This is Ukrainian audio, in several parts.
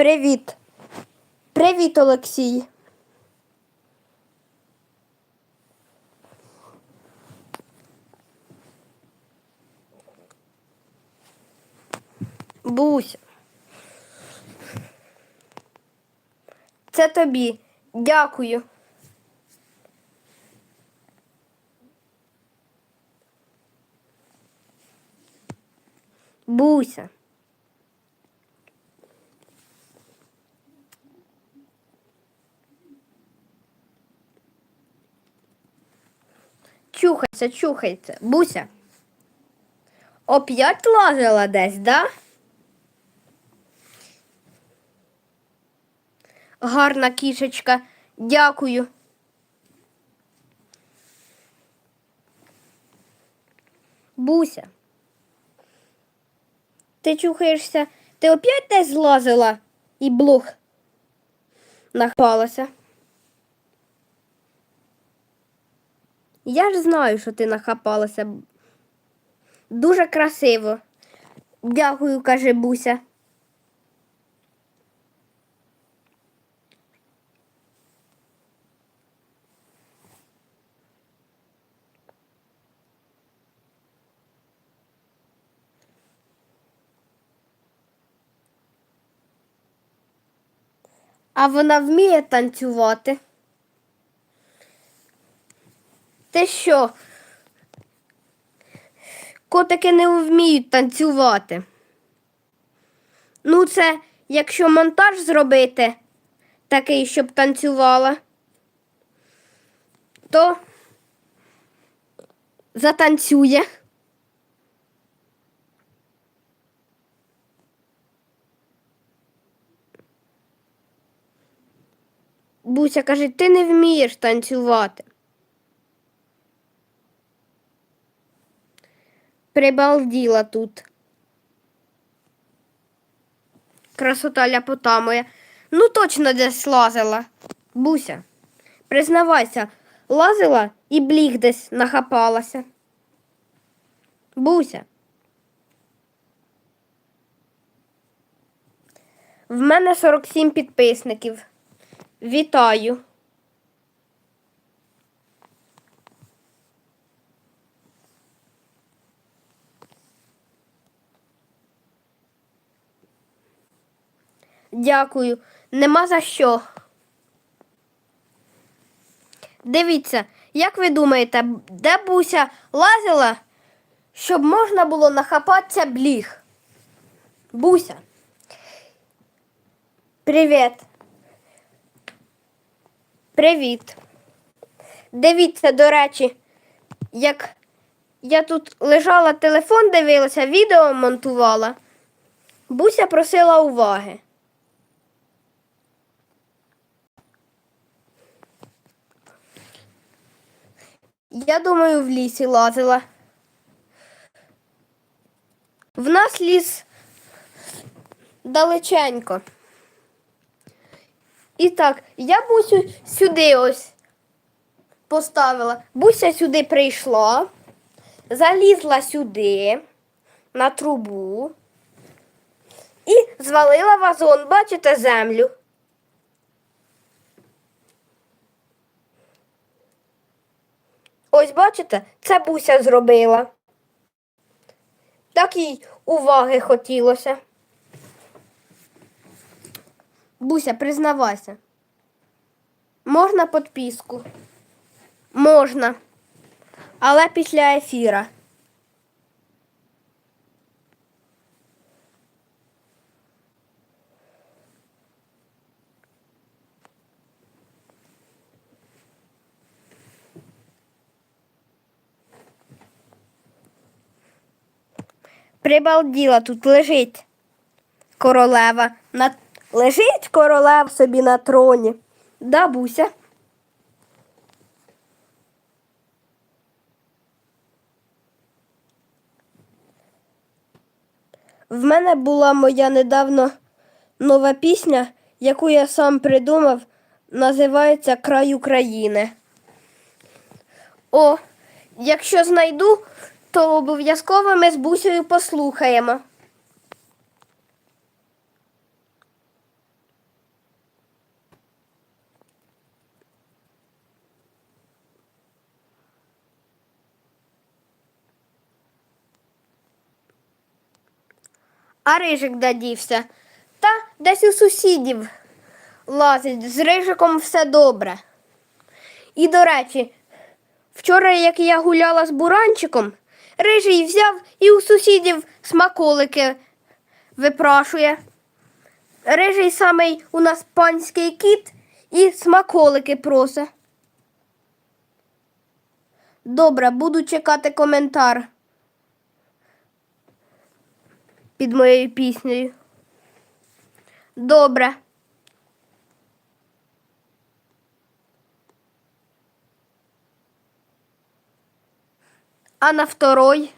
Привіт. Привіт, Олексій. Буся. Це тобі. Дякую. Буся. Чухайся, чухайся. Буся. Оп'ять лазила десь, да? Гарна кішечка. Дякую. Буся. Ти чухаєшся? Ти опять десь злазила і блух нахпалася. Я ж знаю, що ти нахапалася. Дуже красиво. Дякую, каже Буся. А вона вміє танцювати. Ти що? Котики не вміють танцювати. Ну, це якщо монтаж зробити такий, щоб танцювала, то затанцює. Буся каже, ти не вмієш танцювати. Прибалділа тут. Красота ляпота моя. Ну точно десь лазила. Буся, признавайся, лазила і бліг десь нахапалася. Буся. В мене 47 підписників. Вітаю. Дякую. Нема за що. Дивіться, як ви думаєте, де Буся лазила, щоб можна було нахапатися бліг? Буся. Привіт. Привіт. Дивіться, до речі, як я тут лежала, телефон дивилася, відео монтувала. Буся просила уваги. Я думаю, в лісі лазила. В нас ліс далеченько. І так, я Бусю сюди ось поставила. Буся сюди прийшла, залізла сюди на трубу і звалила вазон, бачите, землю. Ось бачите, це Буся зробила. Так їй уваги хотілося. Буся, признавайся. Можна підписку? Можна. Але після ефіра. Прибалділа тут лежить королева. На... Лежить королев собі на троні. Да, Буся? В мене була моя недавно нова пісня, яку я сам придумав, називається Край України. О, якщо знайду, то обов'язково ми з бусею послухаємо. А рижик дадівся, та десь у сусідів лазить. З рижиком все добре. І, до речі, вчора, як я гуляла з буранчиком, рижий взяв і у сусідів смаколики випрашує. Рижий самий у нас панський кіт і смаколики просить. Добре, буду чекати коментар під моєю піснею. Добре. А на второй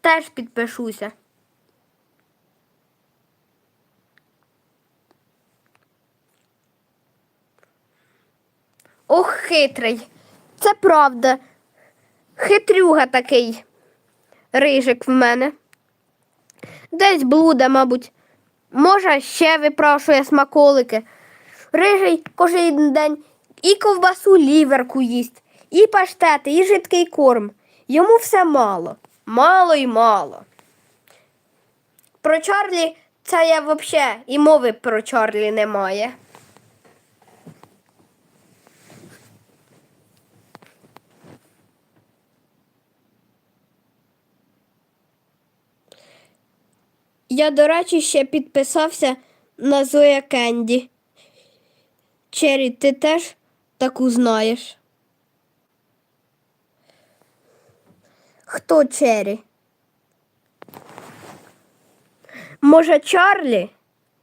теж підпишуся. Ох, хитрий. Це правда. Хитрюга такий рижик в мене. Десь блуде, мабуть. Може, ще випрашує смаколики. Рижий кожен день і ковбасу ліверку їсть, і паштети, і жидкий корм. Йому все мало. Мало і мало. Про Чарлі це я взагалі і мови про Чарлі немає. Я, до речі, ще підписався на Зоя Кенді. Чері, ти теж таку знаєш? Хто Чері? Може, Чарлі,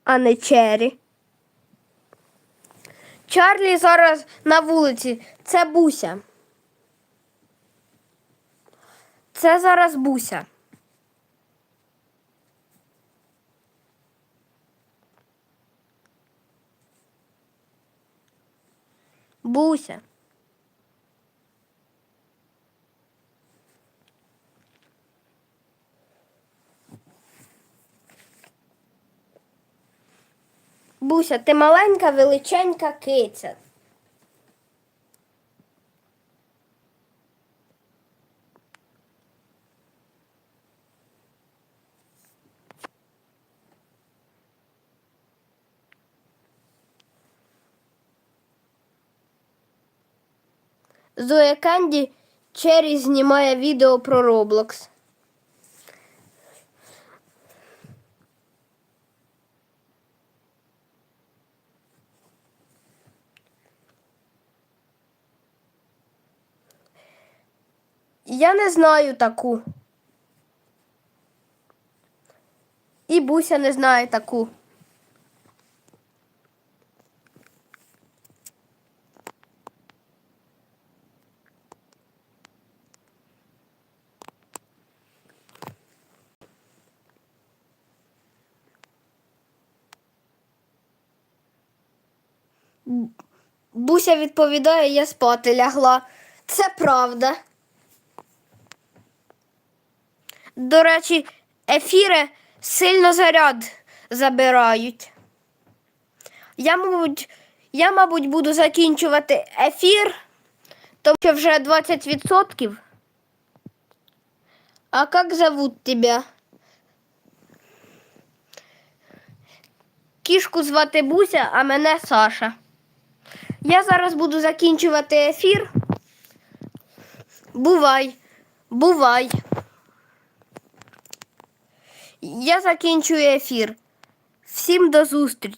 а не Чері? Чарлі зараз на вулиці. Це Буся. Це зараз Буся. Буся. Буся, ти маленька величенька киця. Зоя Кенді Чері знімає відео про Роблокс. Я не знаю таку. І Буся не знає таку. Буся відповідає, я спати лягла. Це правда. До речі, ефіри сильно заряд забирають. Я, мабуть, я, мабуть, буду закінчувати ефір, тому що вже 20%. А як зовут тебе? Кішку звати Буся, а мене Саша. Я зараз буду закінчувати ефір. Бувай, бувай. Я закінчую ефір. Всім до зустрічі.